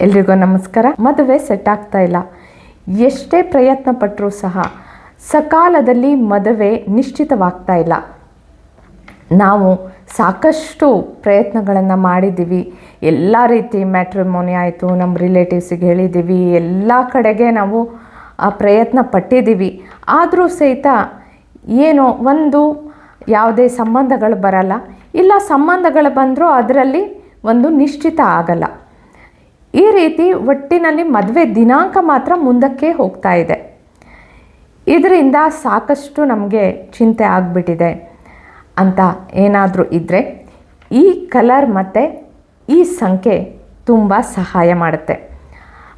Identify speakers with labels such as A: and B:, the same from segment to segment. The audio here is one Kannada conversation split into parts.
A: ಎಲ್ರಿಗೂ ನಮಸ್ಕಾರ. ಮದುವೆ ಸೆಟ್ ಆಗ್ತಾ ಇಲ್ಲ. ಎಷ್ಟೇ ಪ್ರಯತ್ನ ಪಟ್ಟರೂ ಸಹ ಸಕಾಲದಲ್ಲಿ ಮದುವೆ ನಿಶ್ಚಿತವಾಗ್ತಾ ಇಲ್ಲ. ನಾವು ಸಾಕಷ್ಟು ಪ್ರಯತ್ನಗಳನ್ನು ಮಾಡಿದ್ದೀವಿ. ಎಲ್ಲ ರೀತಿ ಮ್ಯಾಟ್ರಿಮೋನಿ ಆಯಿತು ನಮ್ಮ ರಿಲೇಟಿವ್ಸಿಗೆ ಹೇಳಿದ್ದೀವಿ. ಎಲ್ಲ ಕಡೆಗೆ ನಾವು, ಆ, ಪ್ರಯತ್ನ ಪಟ್ಟಿದ್ದೀವಿ. ಆದರೂ ಸಹಿತ ಏನೋ ಒಂದು ಯಾವುದೇ ಸಂಬಂಧಗಳು ಬರಲ್ಲ. ಇಲ್ಲ, ಸಂಬಂಧಗಳು ಬಂದರೂ ಅದರಲ್ಲಿ ಒಂದು ನಿಶ್ಚಿತ ಆಗಲ್ಲ. ಈ ರೀತಿ ಒಟ್ಟಿನಲ್ಲಿ ಮದುವೆ ದಿನಾಂಕ ಮಾತ್ರ ಮುಂದಕ್ಕೆ ಹೋಗ್ತಾ ಇದೆ. ಇದರಿಂದ ಸಾಕಷ್ಟು ನಮಗೆ ಚಿಂತೆ ಆಗಿಬಿಟ್ಟಿದೆ. ಅಂತ ಏನಾದರೂ ಇದ್ದರೆ ಈ ಕಲರ್ ಮತ್ತು ಈ ಸಂಖ್ಯೆ ತುಂಬ ಸಹಾಯ ಮಾಡುತ್ತೆ.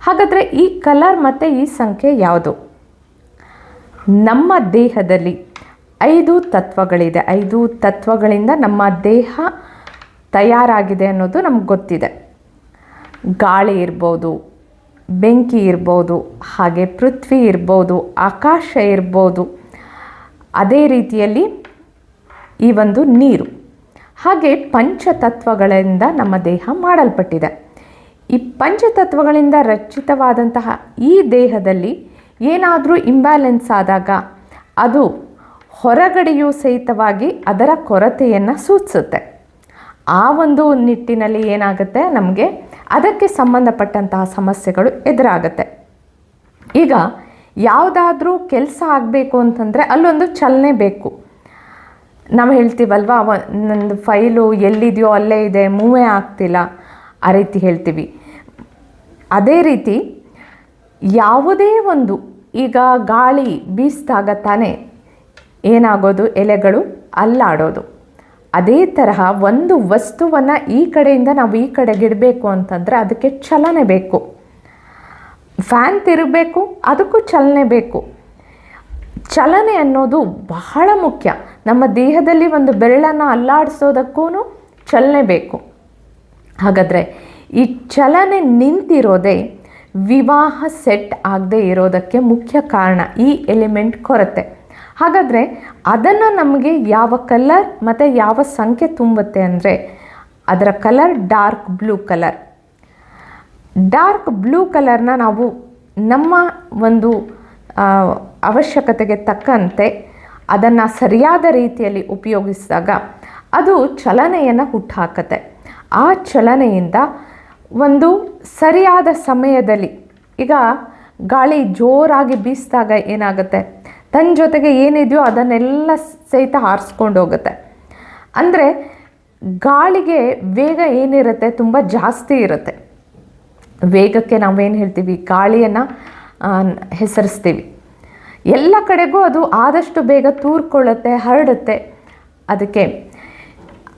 A: ಹಾಗಾದರೆ ಈ ಕಲರ್ ಮತ್ತು ಈ ಸಂಖ್ಯೆ ಯಾವುದು? ನಮ್ಮ ದೇಹದಲ್ಲಿ ಐದು ತತ್ವಗಳಿದೆ. ಐದು ತತ್ವಗಳಿಂದ ನಮ್ಮ ದೇಹ ತಯಾರಾಗಿದೆ ಅನ್ನೋದು ನಮ್ಗೆ ಗೊತ್ತಿದೆ. ಗಾಳಿ ಇರ್ಬೋದು, ಬೆಂಕಿ ಇರ್ಬೋದು, ಹಾಗೆ ಪೃಥ್ವಿ ಇರ್ಬೋದು, ಆಕಾಶ ಇರ್ಬೋದು, ಅದೇ ರೀತಿಯಲ್ಲಿ ಈ ಒಂದು ನೀರು. ಹಾಗೆ ಪಂಚತತ್ವಗಳಿಂದ ನಮ್ಮ ದೇಹ ಮಾಡಲ್ಪಟ್ಟಿದೆ. ಈ ಪಂಚತತ್ವಗಳಿಂದ ರಚಿತವಾದಂತಹ ಈ ದೇಹದಲ್ಲಿ ಏನಾದರೂ ಇಂಬ್ಯಾಲೆನ್ಸ್ ಆದಾಗ ಅದು ಹೊರಗಡೆಯೂ ಸಹಿತವಾಗಿ ಅದರ ಕೊರತೆಯನ್ನು ಸೂಚಿಸುತ್ತೆ. ಆ ಒಂದು ನಿಟ್ಟಿನಲ್ಲಿ ಏನಾಗುತ್ತೆ? ನಮಗೆ ಅದಕ್ಕೆ ಸಂಬಂಧಪಟ್ಟಂತಹ ಸಮಸ್ಯೆಗಳು ಎದುರಾಗುತ್ತೆ. ಈಗ ಯಾವುದಾದ್ರೂ ಕೆಲಸ ಆಗಬೇಕು ಅಂತಂದರೆ ಅಲ್ಲೊಂದು ಚಲನೆ ಬೇಕು. ನಾವು ಹೇಳ್ತೀವಲ್ವ ಒಂದು ಫೈಲು ಎಲ್ಲಿದೆಯೋ ಅಲ್ಲೇ ಇದೆ, ಮೂವೇ ಆಗ್ತಿಲ್ಲ, ಆ ರೀತಿ ಹೇಳ್ತೀವಿ. ಅದೇ ರೀತಿ ಯಾವುದೇ ಒಂದು, ಈಗ ಗಾಳಿ ಬೀಸಿದಾಗ ತಾನೇ ಏನಾಗೋದು? ಎಲೆಗಳು ಅಲ್ಲಾಡೋದು. ಅದೇ ತರಹ ಒಂದು ವಸ್ತುವನ್ನು ಈ ಕಡೆಯಿಂದ ನಾವು ಈ ಕಡೆಗೆ ಇಡಬೇಕು ಅಂತಂದರೆ ಅದಕ್ಕೆ ಚಲನೆ ಬೇಕು. ಫ್ಯಾನ್ ತಿರುಗಬೇಕು, ಅದಕ್ಕೂ ಚಲನೆ ಬೇಕು. ಚಲನೆ ಅನ್ನೋದು ಬಹಳ ಮುಖ್ಯ. ನಮ್ಮ ದೇಹದಲ್ಲಿ ಒಂದು ಬೆರಳನ್ನು ಅಲ್ಲಾಡಿಸೋದಕ್ಕೂ ಚಲನೆ ಬೇಕು. ಹಾಗಾದರೆ ಈ ಚಲನೆ ನಿಂತಿರೋದೇ ವಿವಾಹ ಸೆಟ್ ಆಗದೆ ಇರೋದಕ್ಕೆ ಮುಖ್ಯ ಕಾರಣ. ಈ ಎಲಿಮೆಂಟ್ ಕೊರತೆ. ಹಾಗಾದರೆ ಅದನ್ನು ನಮಗೆ ಯಾವ ಕಲರ್ ಮತ್ತು ಯಾವ ಸಂಖ್ಯೆ ತುಂಬುತ್ತೆ ಅಂದರೆ ಅದರ colour dark blue colour. Dark blue ಕಲರ್ನ ನಾವು ನಮ್ಮ ಒಂದು ಅವಶ್ಯಕತೆಗೆ ತಕ್ಕಂತೆ ಅದನ್ನು ಸರಿಯಾದ ರೀತಿಯಲ್ಲಿ ಉಪಯೋಗಿಸಿದಾಗ ಅದು ಚಲನೆಯನ್ನು ಹುಟ್ಟುಹಾಕತ್ತೆ ಆ ಚಲನೆಯಿಂದ ಒಂದು ಸರಿಯಾದ ಸಮಯದಲ್ಲಿ ಈಗ ಗಾಳಿ ಜೋರಾಗಿ ಬೀಸಿದಾಗ ಏನಾಗುತ್ತೆ? ತನ್ನ ಜೊತೆಗೆ ಏನಿದೆಯೋ ಅದನ್ನೆಲ್ಲ ಸಹಿತ ಹಾರಿಸ್ಕೊಂಡು ಹೋಗುತ್ತೆ. ಅಂದರೆ ಗಾಳಿಗೆ ವೇಗ ಏನಿರುತ್ತೆ ತುಂಬ ಜಾಸ್ತಿ ಇರುತ್ತೆ. ವೇಗಕ್ಕೆ ನಾವೇನು ಹೇಳ್ತೀವಿ? ಗಾಳಿಯನ್ನು ಹೆಸರಿಸ್ತೀವಿ. ಎಲ್ಲ ಕಡೆಗೂ ಅದು ಆದಷ್ಟು ಬೇಗ ತೂರ್ಕೊಳ್ಳುತ್ತೆ, ಹರಡುತ್ತೆ. ಅದಕ್ಕೆ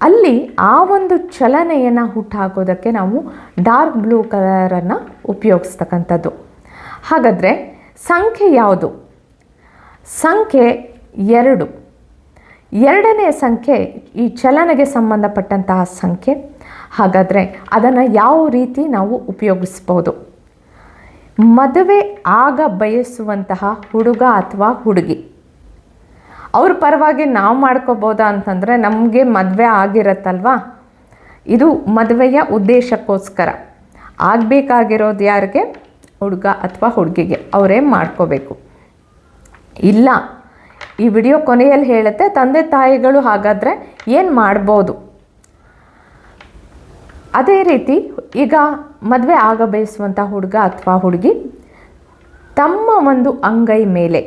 A: ಅಲ್ಲಿ ಆ ಒಂದು ಚಲನೆಯನ್ನು ಹುಟ್ಟಾಕೋದಕ್ಕೆ ನಾವು ಡಾರ್ಕ್ ಬ್ಲೂ ಕಲರನ್ನು ಉಪಯೋಗಿಸ್ತಕ್ಕಂಥದ್ದು. ಹಾಗಾದರೆ ಸಂಖ್ಯೆ ಯಾವುದು? ಸಂಖ್ಯೆ ಎರಡು. ಎರಡನೇ ಸಂಖ್ಯೆ ಈ ಚಲನೆಗೆ ಸಂಬಂಧಪಟ್ಟಂತಹ ಸಂಖ್ಯೆ. ಹಾಗಾದರೆ ಅದನ್ನು ಯಾವ ರೀತಿ ನಾವು ಉಪಯೋಗಿಸ್ಬೋದು? ಮದುವೆ ಆಗ ಬಯಸುವಂತಹ ಹುಡುಗ ಅಥವಾ ಹುಡುಗಿ. ಅವ್ರ ಪರವಾಗಿ ನಾವು ಮಾಡ್ಕೋಬೋದಾ ಅಂತಂದರೆ ನಮಗೆ ಮದುವೆ ಆಗಿರತ್ತಲ್ವಾ? ಇದು ಮದುವೆಯ ಉದ್ದೇಶಕ್ಕೋಸ್ಕರ. ಆಗಬೇಕಾಗಿರೋದು ಯಾರಿಗೆ? ಹುಡುಗ ಅಥವಾ ಹುಡುಗಿಗೆ. ಅವರೇ ಮಾಡ್ಕೋಬೇಕು. ಇಲ್ಲ. ಈ ವಿಡಿಯೋ ಕೊನೆಯಲ್ಲಿ ಹೇಳುತ್ತೆ, ತಂದೆ ತಾಯಿಗಳು ಹಾಗಾದರೆ ಏನು ಮಾಡ್ಬೋದು? ಅದೇ ರೀತಿ ಈಗ ಮದುವೆ ಆಗ ಬಯಸುವಂಥ ಹುಡುಗ ಅಥವಾ ಹುಡುಗಿ ತಮ್ಮ ಒಂದು ಅಂಗೈ ಮೇಲೆ,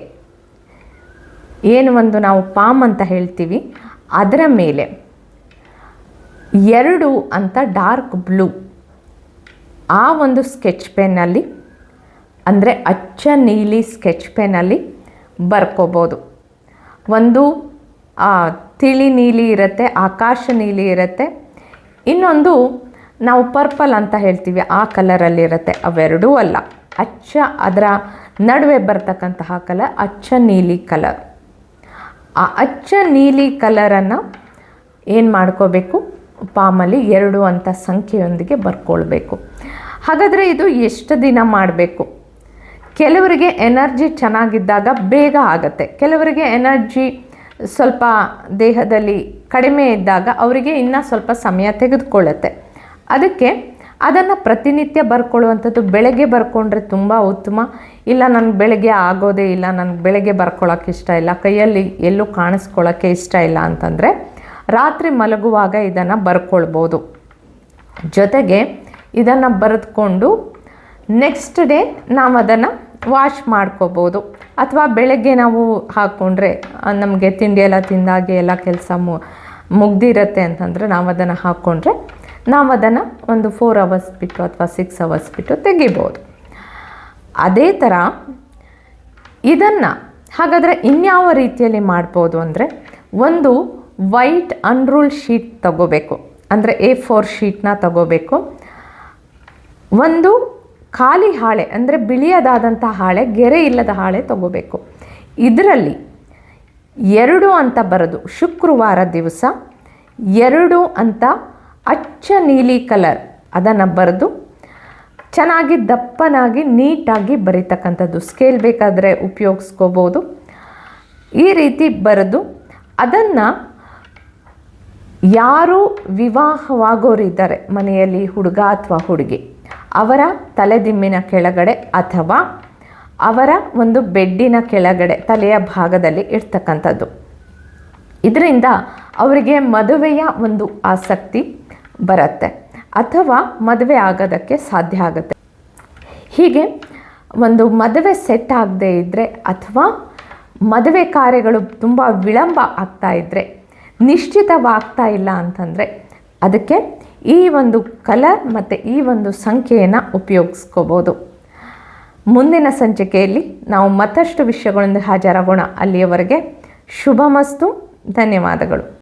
A: ಏನು ಒಂದು ನಾವು ಪಾಮ್ ಅಂತ ಹೇಳ್ತೀವಿ, ಅದರ ಮೇಲೆ ಎರಡು ಅಂತ ಡಾರ್ಕ್ ಬ್ಲೂ ಆ ಒಂದು ಸ್ಕೆಚ್ ಪೆನ್ನಲ್ಲಿ, ಅಂದರೆ ಅಚ್ಚ ನೀಲಿ ಸ್ಕೆಚ್ ಪೆನ್ನಲ್ಲಿ ಬರ್ಕೋಬೋದು. ಒಂದು ತಿಳಿ ನೀಲಿ ಇರುತ್ತೆ, ಆಕಾಶ ನೀಲಿ ಇರುತ್ತೆ. ಇನ್ನೊಂದು, ನಾವು ಪರ್ಪಲ್ ಅಂತ ಹೇಳ್ತೀವಿ, ಆ ಕಲರಲ್ಲಿರುತ್ತೆ ಅವೆರಡೂ ಅಲ್ಲ. ಅಚ್ಚ, ಅದರ ನಡುವೆ ಬರ್ತಕ್ಕಂತಹ ಕಲರ್ ಅಚ್ಚ ನೀಲಿ ಕಲರ್. ಆ ಅಚ್ಚ ನೀಲಿ ಕಲರನ್ನು ಏನು ಮಾಡ್ಕೋಬೇಕು? ಪಾಮಲ್ಲಿ ಎರಡು ಅಂತ ಸಂಖ್ಯೆಯೊಂದಿಗೆ ಬರ್ಕೊಳ್ಬೇಕು. ಹಾಗಾದರೆ ಇದು ಎಷ್ಟು ದಿನ ಮಾಡಬೇಕು? ಕೆಲವರಿಗೆ ಎನರ್ಜಿ ಚೆನ್ನಾಗಿದ್ದಾಗ ಬೇಗ ಆಗುತ್ತೆ. ಕೆಲವರಿಗೆ ಎನರ್ಜಿ ಸ್ವಲ್ಪ ದೇಹದಲ್ಲಿ ಕಡಿಮೆ ಇದ್ದಾಗ ಅವರಿಗೆ ಇನ್ನೂ ಸ್ವಲ್ಪ ಸಮಯ ತೆಗೆದುಕೊಳ್ಳುತ್ತೆ. ಅದಕ್ಕೆ ಅದನ್ನು ಪ್ರತಿನಿತ್ಯ ಬರ್ಕೊಳ್ಳುವಂಥದ್ದು ಬೆಳಗ್ಗೆ ಬರ್ಕೊಂಡ್ರೆ ತುಂಬ ಉತ್ತಮ. ಇಲ್ಲ ನನಗೆ ಬೆಳಗ್ಗೆ ಆಗೋದೇ ಇಲ್ಲ, ನನಗೆ ಬೆಳಗ್ಗೆ ಬರ್ಕೊಳ್ಳೋಕೆ ಇಷ್ಟ ಇಲ್ಲ, ಕೈಯಲ್ಲಿ ಎಲ್ಲೂ ಕಾಣಿಸ್ಕೊಳ್ಳೋಕ್ಕೆ ಇಷ್ಟ ಇಲ್ಲ ಅಂತಂದರೆ ರಾತ್ರಿ ಮಲಗುವಾಗ ಇದನ್ನು ಬರ್ಕೊಳ್ಬೋದು. ಜೊತೆಗೆ ಇದನ್ನು ಬರೆದುಕೊಂಡು ನೆಕ್ಸ್ಟ್ ಡೇ ನಾವು ಅದನ್ನು ವಾಶ್ ಮಾಡ್ಕೋಬೋದು. ಅಥವಾ ಬೆಳಗ್ಗೆ ನಾವು ಹಾಕ್ಕೊಂಡ್ರೆ ನಮಗೆ ತಿಂಡಿ ಎಲ್ಲ ತಿಂದಾಗೆ ಎಲ್ಲ ಕೆಲಸ ಮು, ಮುಗ್ದಿರತ್ತೆ ಅಂತಂದರೆ ನಾವು ಅದನ್ನು ಹಾಕ್ಕೊಂಡ್ರೆ ನಾವು ಅದನ್ನು ಒಂದು ಫೋರ್ ಅವರ್ಸ್ ಬಿಟ್ಟು ಅಥವಾ ಸಿಕ್ಸ್ ಅವರ್ಸ್ ಬಿಟ್ಟು ತೆಗಿಬೋದು. ಅದೇ ಥರ ಇದನ್ನು ಹಾಗಾದರೆ ಇನ್ಯಾವ ರೀತಿಯಲ್ಲಿ ಮಾಡ್ಬೋದು ಅಂದರೆ ಒಂದು ವೈಟ್ ಅನ್ರೂಲ್ ಶೀಟ್ ತಗೋಬೇಕು. ಅಂದರೆ ಎ ಫೋರ್ ಶೀಟ್ನ ತಗೋಬೇಕು. ಒಂದು ಖಾಲಿ ಹಾಳೆ ಅಂದರೆ ಬಿಳಿಯದಾದಂಥ ಹಾಳೆ, ಗೆರೆ ಇಲ್ಲದ ಹಾಳೆ ತಗೋಬೇಕು. ಇದರಲ್ಲಿ ಎರಡು ಅಂತ ಬರೋದು, ಶುಕ್ರವಾರ ದಿವಸ, ಎರಡು ಅಂತ ಅಚ್ಚ ನೀಲಿ ಕಲರ್ ಅದನ್ನು ಬರೆದು ಚೆನ್ನಾಗಿ ದಪ್ಪನಾಗಿ ನೀಟಾಗಿ ಬರೀತಕ್ಕಂಥದ್ದು. ಸ್ಕೇಲ್ ಬೇಕಾದರೆ ಉಪಯೋಗಿಸ್ಕೋಬೋದು. ಈ ರೀತಿ ಬರೆದು ಅದನ್ನು ಯಾರು ವಿವಾಹವಾಗೋರಿದ್ದಾರೆ, ಮನೆಯಲ್ಲಿ ಹುಡುಗ ಅಥವಾ ಹುಡುಗಿ ಅವರ ತಲೆದಿಮ್ಮಿನ ಕೆಳಗಡೆ ಅಥವಾ ಅವರ ಒಂದು ಬೆಡ್ಡಿನ ಕೆಳಗಡೆ, ತಲೆಯ ಭಾಗದಲ್ಲಿ ಇರ್ತಕ್ಕಂಥದ್ದು. ಇದರಿಂದ ಅವರಿಗೆ ಮದುವೆಯ ಒಂದು ಆಸಕ್ತಿ ಬರುತ್ತೆ ಅಥವಾ ಮದುವೆ ಆಗೋದಕ್ಕೆ ಸಾಧ್ಯ ಆಗುತ್ತೆ. ಹೀಗೆ ಒಂದು ಮದುವೆ ಸೆಟ್ ಆಗದೇ ಇದ್ದರೆ ಅಥವಾ ಮದುವೆ ಕಾರ್ಯಗಳು ತುಂಬ ವಿಳಂಬ ಆಗ್ತಾ ಇದ್ದರೆ ನಿಶ್ಚಿತವಾಗ್ತಾ ಇಲ್ಲ ಅಂತಂದರೆ ಅದಕ್ಕೆ ಈ ಒಂದು ಕಲರ್ ಮತ್ತು ಈ ಒಂದು ಸಂಖ್ಯೆಯನ್ನು ಉಪಯೋಗಿಸ್ಕೋಬೋದು. ಮುಂದಿನ ಸಂಚಿಕೆಯಲ್ಲಿ ನಾವು ಮತ್ತಷ್ಟು ವಿಷಯಗಳೊಂದಿಗೆ ಹಾಜರಾಗೋಣ. ಅಲ್ಲಿಯವರೆಗೆ ಶುಭಮಸ್ತು. ಧನ್ಯವಾದಗಳು.